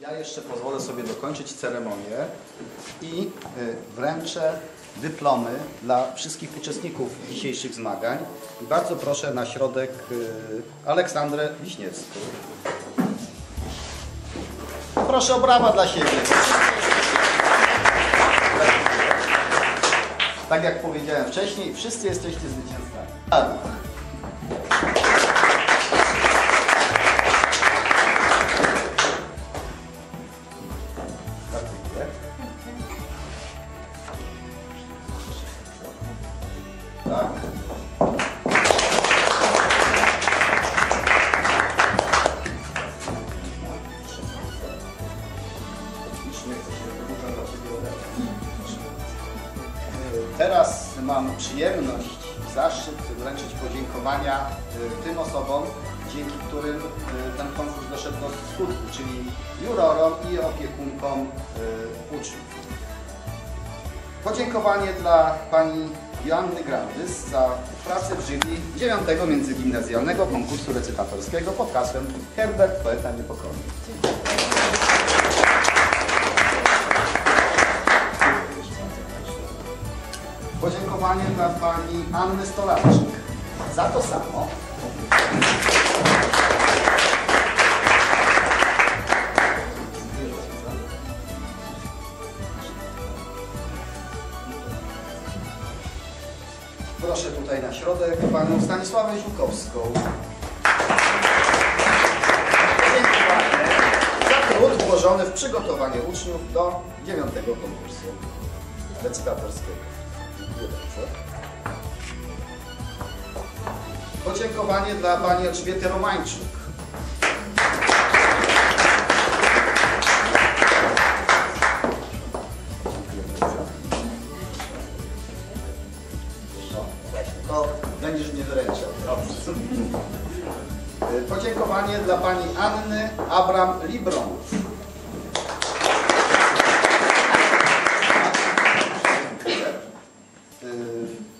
Ja jeszcze pozwolę sobie dokończyć ceremonię i y, wręczę dyplomy dla wszystkich uczestników dzisiejszych zmagań. I bardzo proszę na środek y, Aleksandrę Wiśniewską. Proszę o brawa dla siebie. Tak jak powiedziałem wcześniej, wszyscy jesteście zwycięzcami. Tak. Teraz mam przyjemność zaszczyt wręczyć podziękowania e, tym osobom, dzięki którym e, ten konkurs doszedł do skutku, czyli jurorom i opiekunkom e, uczniów. Podziękowanie dla pani Joanny Grandys za pracę w jury 9 międzygimnazjalnego konkursu recytatorskiego pod hasłem Herbert Poeta Niepokorny. Podziękowanie dla pani Anny Stolarczyk za to samo. Proszę tutaj na środek panią Stanisławę Ziłkowską. Podziękowanie za trud włożony w przygotowanie uczniów do dziewiątego konkursu recytatorskiego. Dziękuję bardzo. Podziękowanie dla pani Elżbiety Romańczuk. Podziękowanie dla pani Anny Abram Libronów. Y,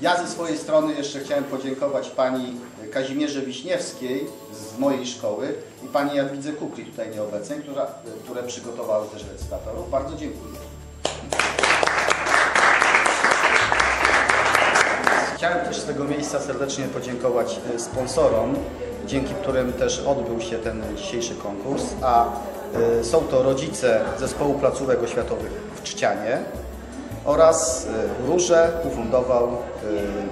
Ja ze swojej strony jeszcze chciałem podziękować pani Kazimierze Wiśniewskiej z mojej szkoły i pani Jadwidze Kukli, tutaj nieobecnej, która, które przygotowały też recytatorów. Bardzo dziękuję. Chciałem też z tego miejsca serdecznie podziękować e, sponsorom, dzięki którym też odbył się ten dzisiejszy konkurs, a e, są to rodzice Zespołu Placówek Oświatowych w Czcianie oraz e, Róże ufundował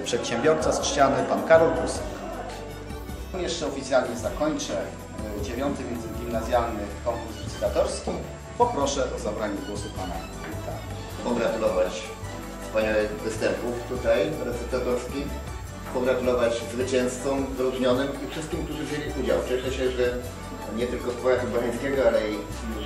przedsiębiorca z Czciany, pan Karol Prusek. Jeszcze oficjalnie zakończę dziewiąty międzygimnazjalny konkurs licytatorski. Poproszę o zabranie głosu pana Wójta. pogratulować wspaniałych występów tutaj recytatorskich, pogratulować zwycięzcom wyróżnionym i wszystkim, którzy wzięli udział. Cieszę się, że nie tylko z powiatu bocheńskiego, ale i już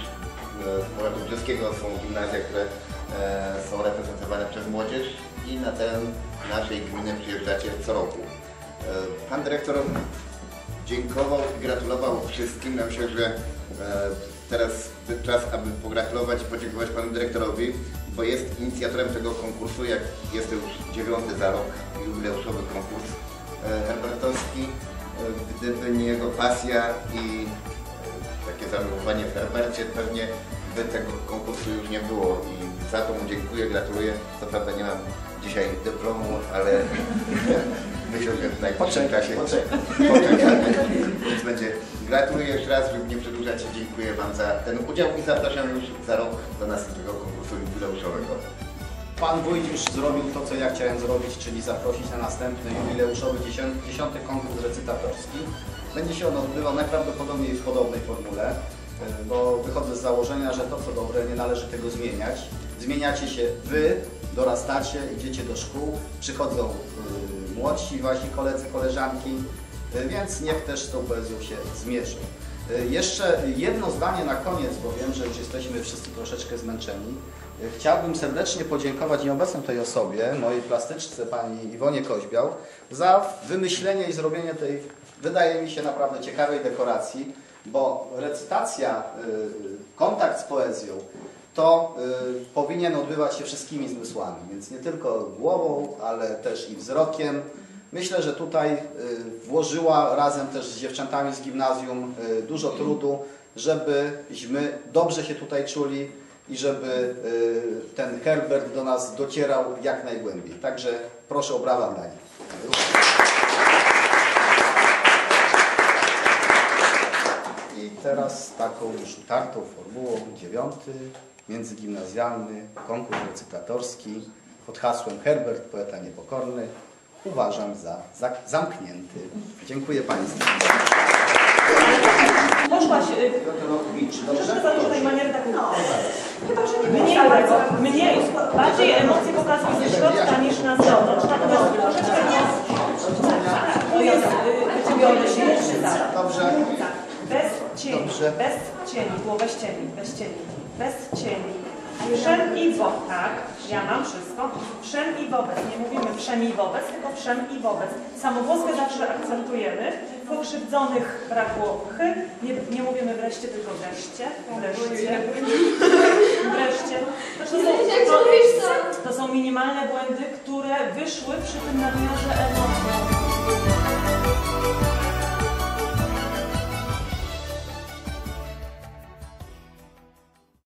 e, z powiatu brzeskiego są gimnazja, które e, są reprezentowane przez młodzież i na teren naszej gminy przyjeżdżacie co roku. E, Pan dyrektor dziękował i gratulował wszystkim. Ja myślę, że teraz czas, aby pogratulować i podziękować panu dyrektorowi, bo jest inicjatorem tego konkursu, jak jest to już dziewiąty za rok jubileuszowy konkurs e, herbertowski. E, Gdyby nie jego pasja i e, takie zamiłowanie w Herbercie, pewnie by tego konkursu już nie było i za to mu dziękuję, gratuluję. Co prawda nie mam dzisiaj dyplomu, ale myślę, że w najbliższym czasie poczekaj. poczekamy. Gratuluję jeszcze raz, żeby nie przedłużać. Dziękuję Wam za ten udział i zapraszam już za rok do następnego konkursu jubileuszowego. Pan już zrobił to, co ja chciałem zrobić, czyli zaprosić na następny jubileuszowy 10, 10 konkurs recytatorski. Będzie się on odbywał najprawdopodobniej w podobnej formule, y, bo wychodzę z założenia, że to, co dobre, nie należy tego zmieniać. Zmieniacie się Wy, dorastacie, idziecie do szkół, przychodzą y, młodsi Wasi koledzy, koleżanki, więc niech też z tą poezją się zmierzą. Y, Jeszcze jedno zdanie na koniec, bo wiem, że już jesteśmy wszyscy troszeczkę zmęczeni. Y, Chciałbym serdecznie podziękować nieobecnej tej osobie, mojej plastyczce pani Iwonie Koźbiał, za wymyślenie i zrobienie tej, wydaje mi się, naprawdę ciekawej dekoracji, bo recytacja, kontakt z poezją to powinien odbywać się wszystkimi zmysłami, więc nie tylko głową, ale też i wzrokiem. Myślę, że tutaj y, włożyła razem też z dziewczętami z gimnazjum y, dużo trudu, żebyśmy dobrze się tutaj czuli i żeby y, ten Herbert do nas docierał jak najgłębiej. Także proszę o brawa dla nich. I teraz taką już utartą formułą dziewiąty, międzygimnazjalny konkurs recytatorski pod hasłem Herbert, poeta niepokorny uważam za, za zamknięty. Dziękuję Państwu. Poszłaś, Piotrowicz, za dużo tej maniery tak Chyba, że nie mniej, bardzo, mniej, bardziej emocje pokazują ze środka niż na zewnątrz. Natomiast troszeczkę nie, tu jest y, wyciągnięty się tak. Dobrze. Bez cieni, Dobrze. bez cieni, było bez cieni, bez cieni, bez cieni. Wszem i wo, tak, ja mam wszystko. Wszem i wobec, nie mówimy wszem i wobec, tylko wszem i wobec. Samogłoskę zawsze akcentujemy, pokrzywdzonych brakło chy, nie, nie mówimy wreszcie, tylko wreszcie, wreszcie, wreszcie. To są, to, to są minimalne błędy, które wyszły przy tym nawiazie emocji.